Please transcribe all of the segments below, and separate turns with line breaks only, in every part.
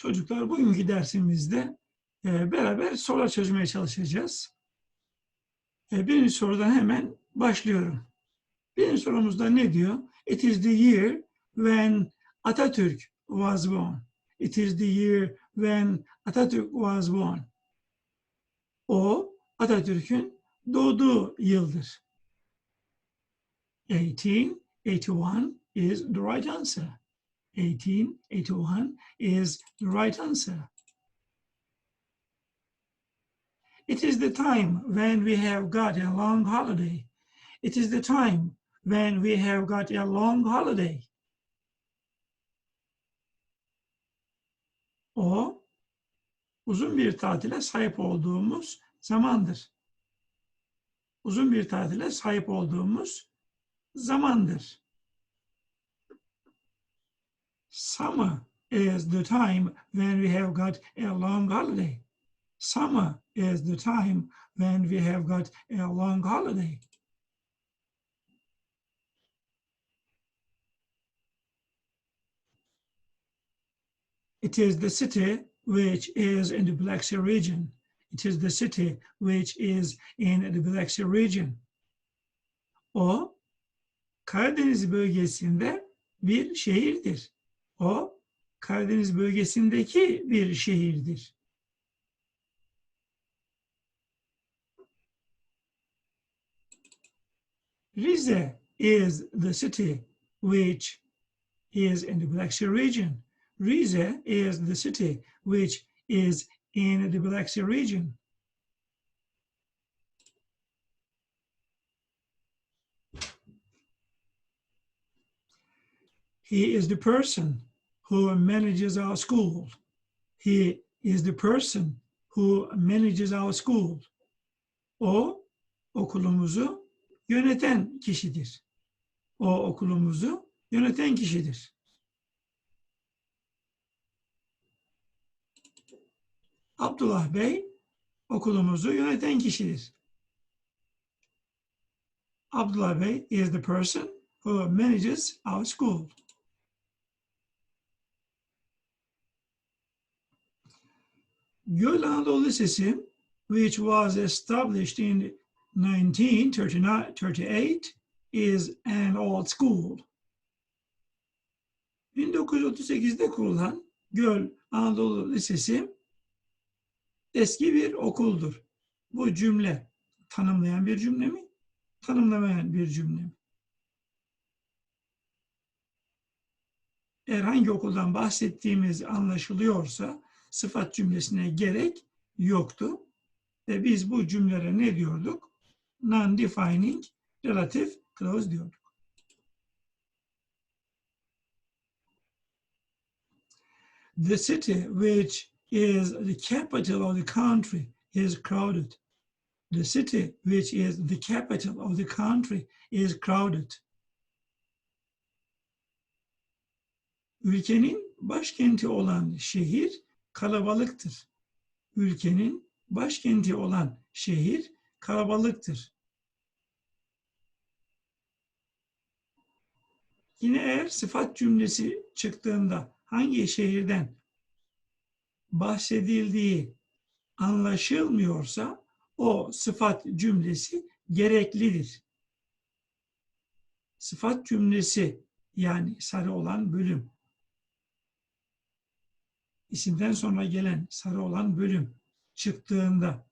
Çocuklar bugünkü dersimizde e, beraber sorular çözmeye çalışacağız. E, birinci sorudan hemen başlıyorum. Birinci sorumuzda ne diyor? It is the year when Atatürk was born. It is the year when Atatürk was born. O Atatürk'ün doğduğu yıldır. 1881 is the right answer. 1881 is the right answer. It is the time when we have got a long holiday. It is the time when we have got a long holiday. O uzun bir tatile sahip olduğumuz zamandır. Uzun bir tatile sahip olduğumuz zamandır. Summer is the time when we have got a long holiday. Summer is the time when we have got a long holiday. It is the city which is in the Black Sea region. It is the city which is in the Black Sea region. O Karadeniz bölgesinde bir şehirdir. O Karadeniz bölgesindeki bir şehirdir. Rize is the city which is in the Black Sea region. Rize is the city which is in the Black Sea region. He is the person who manages our school. He is the person who manages our school. O okulumuzu yöneten kişidir. O okulumuzu yöneten kişidir. Abdullah Bey okulumuzu yöneten kişidir. Abdullah Bey is the person who manages our school. Göl Anadolu Lisesi, which was established in 1938, is an old school. 1938'de kurulan Göl Anadolu Lisesi eski bir okuldur. Bu cümle tanımlayan bir cümle mi? Tanımlamayan bir cümle mi? Eğer hangi okuldan bahsettiğimiz anlaşılıyorsa sıfat cümlesine gerek yoktu. Ve biz bu cümlelere ne diyorduk? Non-defining relative clause diyorduk. The city which is the capital of the country is crowded. The city which is the capital of the country is crowded. Ülkenin başkenti olan şehir kalabalıktır. Ülkenin başkenti olan şehir kalabalıktır. Yine eğer sıfat cümlesi çıktığında hangi şehirden bahsedildiği anlaşılmıyorsa o sıfat cümlesi gereklidir. Sıfat cümlesi yani sarı olan bölüm. İsimden sonra gelen sarı olan bölüm çıktığında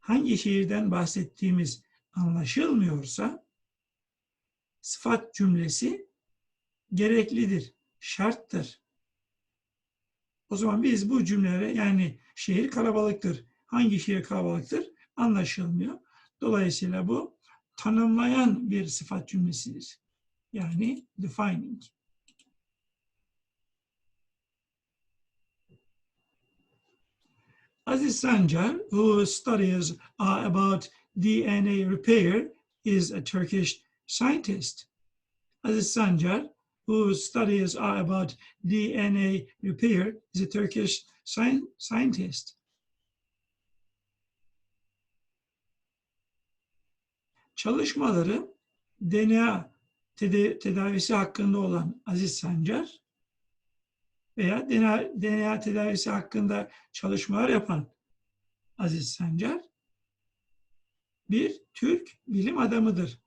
hangi şehirden bahsettiğimiz anlaşılmıyorsa sıfat cümlesi gereklidir, şarttır. O zaman biz bu cümlelere yani şehir kalabalıktır. Hangi şehir kalabalıktır? Anlaşılmıyor. Dolayısıyla bu tanımlayan bir sıfat cümlesidir. Yani defining. Aziz Sancar, whose studies are about DNA repair, is a Turkish scientist. Aziz Sancar, whose studies are about DNA repair, is a Turkish sci- scientist. Çalışmaları DNA tedavisi hakkında olan Aziz Sancar, veya DNA, tedavisi hakkında çalışmalar yapan Aziz Sancar bir Türk bilim adamıdır.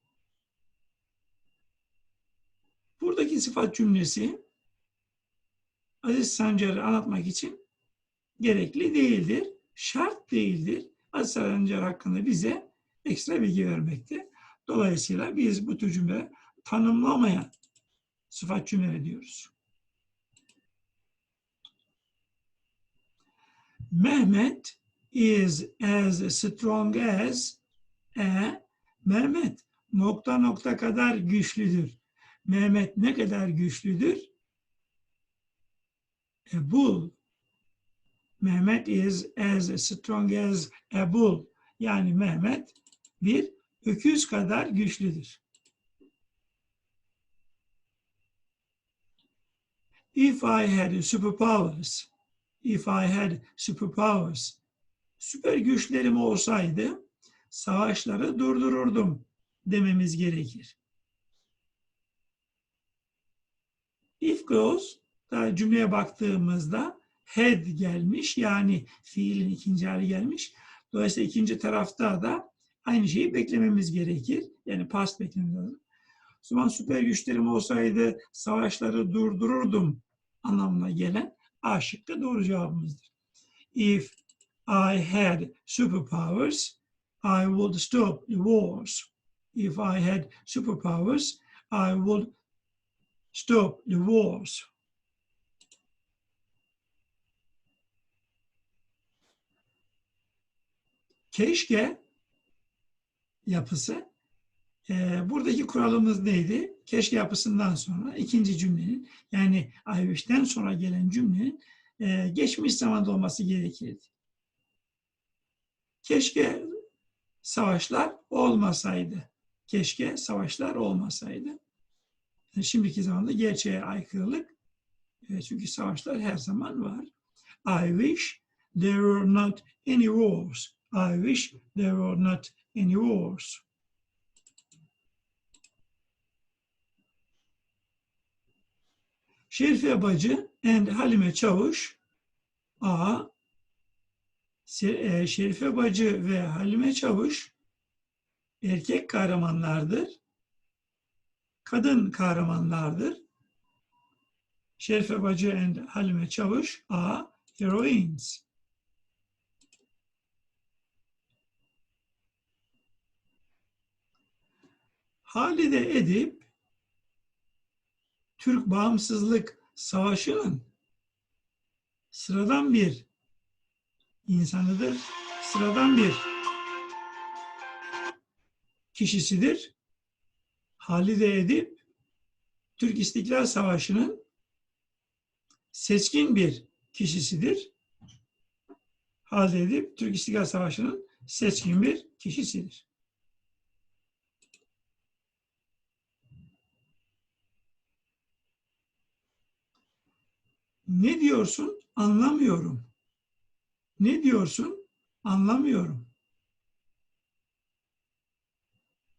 Buradaki sıfat cümlesi Aziz Sancar'ı anlatmak için gerekli değildir, şart değildir. Aziz Sancar hakkında bize ekstra bilgi vermekte. Dolayısıyla biz bu tür cümle tanımlamayan sıfat cümle diyoruz. Mehmet is as strong as e, Mehmet nokta nokta kadar güçlüdür. Mehmet ne kadar güçlüdür? A bull. Mehmet is as strong as a bull. Yani Mehmet bir öküz kadar güçlüdür. If I had superpowers, if I had superpowers, süper güçlerim olsaydı savaşları durdururdum dememiz gerekir. If daha cümleye baktığımızda had gelmiş yani fiilin ikinci hali gelmiş. Dolayısıyla ikinci tarafta da aynı şeyi beklememiz gerekir. Yani past beklememiz lazım. Zaman süper güçlerim olsaydı savaşları durdururdum anlamına gelen A şıkkı doğru cevabımızdır. If I had superpowers, I would stop the wars. If I had superpowers, I would stop the wars. Keşke yapısı e, buradaki kuralımız neydi? Keşke yapısından sonra ikinci cümlenin yani I wish'ten sonra gelen cümlenin e, geçmiş zamanda olması gerekirdi. Keşke savaşlar olmasaydı. Keşke savaşlar olmasaydı. Yani şimdiki zamanda gerçeğe aykırılık. E, çünkü savaşlar her zaman var. I wish there were not any wars. I wish there were not any wars. Şerife Bacı and Halime Çavuş A. E, Şerife Bacı ve Halime Çavuş erkek kahramanlardır. Kadın kahramanlardır. Şerife Bacı and Halime Çavuş A. Heroines. Halide Edip Türk Bağımsızlık Savaşı'nın sıradan bir insanıdır. Sıradan bir kişisidir. Halide Edip Türk İstiklal Savaşı'nın seçkin bir kişisidir. Halide Edip Türk İstiklal Savaşı'nın seçkin bir kişisidir. Ne diyorsun? Anlamıyorum. Ne diyorsun? Anlamıyorum.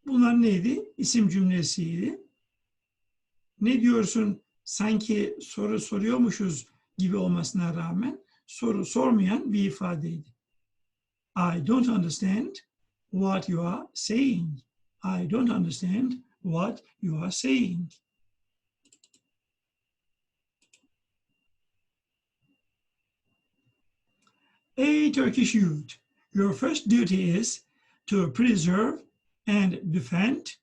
Bunlar neydi? İsim cümlesiydi. Ne diyorsun? Sanki soru soruyormuşuz gibi olmasına rağmen soru sormayan bir ifadeydi. I don't understand what you are saying. I don't understand what you are saying. A Turkish youth, your first duty is to preserve and defend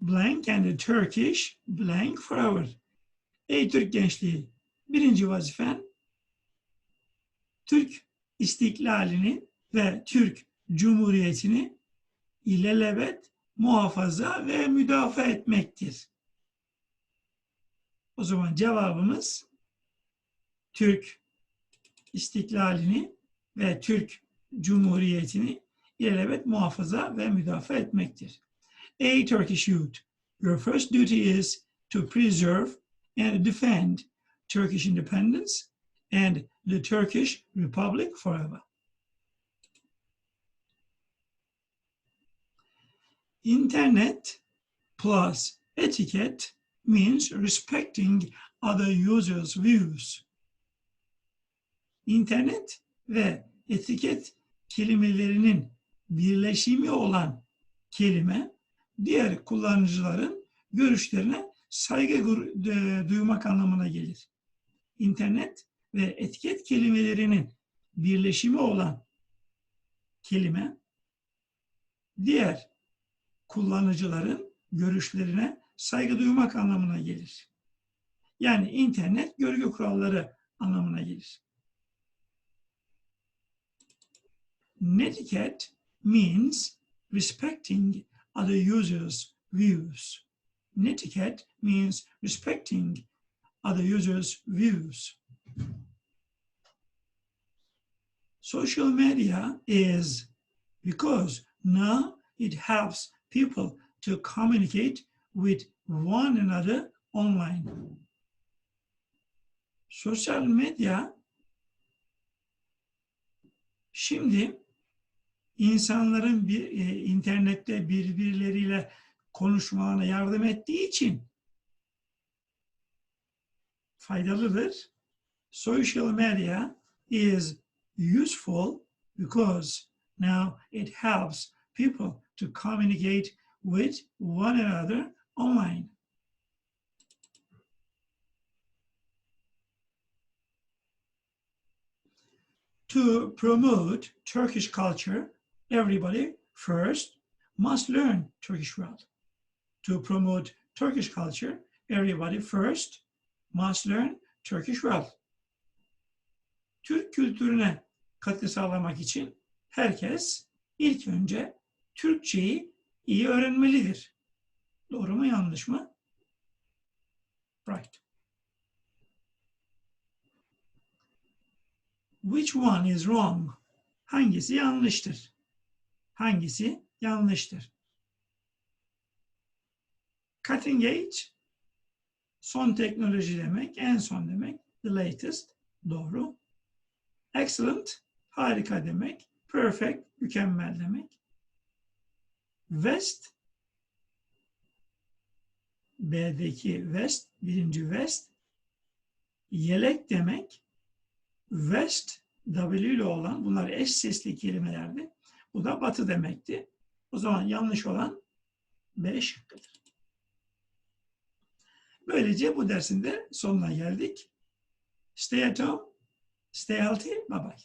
blank and Turkish blank forever. Ey Türk gençliği, birinci vazifen Türk istiklalini ve Türk Cumhuriyeti'ni ilelebet muhafaza ve müdafaa etmektir. O zaman cevabımız Türk istiklalini ve Türk Cumhuriyeti'ni ilelebet muhafaza ve müdafaa etmektir. A Turkish youth, your first duty is to preserve and defend Turkish independence and the Turkish Republic forever. Internet plus etiquette means respecting other users' views. İnternet ve etiket kelimelerinin birleşimi olan kelime diğer kullanıcıların görüşlerine saygı duymak anlamına gelir. İnternet ve etiket kelimelerinin birleşimi olan kelime diğer kullanıcıların görüşlerine saygı duymak anlamına gelir. Yani internet görgü kuralları anlamına gelir. Netiquette means respecting other users' views. Netiquette means respecting other users' views. Social media is because now it helps people to communicate with one another online. Sosyal medya şimdi insanların bir e, internette birbirleriyle konuşmalarına yardım ettiği için faydalıdır. Social media is useful because now it helps people to communicate with one another online. To promote Turkish culture, everybody first must learn Turkish well. To promote Turkish culture, everybody first must learn Turkish well. Türk kültürüne katkı sağlamak için herkes ilk önce Türkçeyi iyi öğrenmelidir. Doğru mu yanlış mı? Right. Which one is wrong? Hangisi yanlıştır? Hangisi yanlıştır? Cutting edge son teknoloji demek, en son demek. The latest doğru. Excellent harika demek. Perfect mükemmel demek. West B'deki West, birinci West yelek demek. West W ile olan bunlar eş sesli kelimelerdi. Bu da batı demekti. O zaman yanlış olan B şıkkıdır. Böylece bu dersin de sonuna geldik. Stay at home, stay healthy, bye bye.